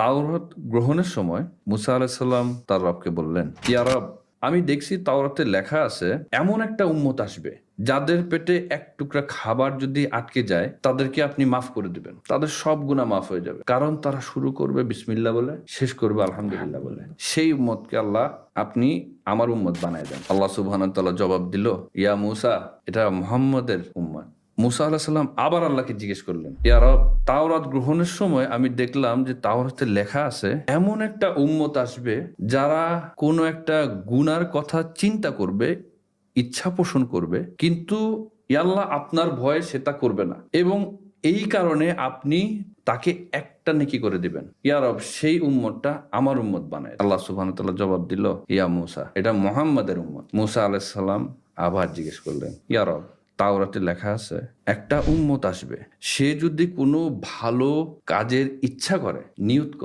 তাওরাত গ্রহণের সময় মুসা আলাহিসাল্লাম তার রবকে বললেন, ইয়া রব, আমি দেখছি তাওরাতে লেখা আছে, এমন একটা উম্মত আসবে, যাদের পেটে এক টুকরা খাবার যদি আটকে যায়, তাদেরকে আপনি মাফ করে দিবেন। তাদের সব গুণা মাফ হয়ে যাবে। কারণ তারা শুরু করবে বিসমিল্লা বলে, শেষ করবে আলহামদুলিল্লাহ বলে। সেই উম্মতকে আল্লাহ, আপনি আমার উম্মত বানায় দেন। আল্লাহ সুবহান জবাব দিল, ইয়া মুসা, এটা মোহাম্মদের উম্মত। মুসা আল্লাহ সাল্লাম আবার আল্লাহকে জিজ্ঞেস করলেন, ইয়া রব, তাওরাত গ্রহণের সময় আমি দেখলাম যে তাওরাতে লেখা আছে, এমন একটা উম্মত আসবে যারা কোনো একটা গুনার কথা চিন্তা করবে, ইচ্ছা পোষণ করবে, কিন্তু ইয়াল্লাহ আপনার ভয়ে সেটা করবে না। এবং এই কারণে আপনি তাকে একটা নেকি করে দিবেন। ইয়া রব, সেই উম্মতটা আমার উম্মত বানায় আল্লাহ সুবহান জবাব দিল, ইয়া মুসা। এটা মোহাম্মদের উম্মত। মুসা আলাইসাল্লাম আবার জিজ্ঞেস করলেন, ইয়া রব তাওরাতে লেখা আছে একটা উম্মত আসবে সে যদি কোনো ভালো কাজের ইচ্ছা করে নিয়ত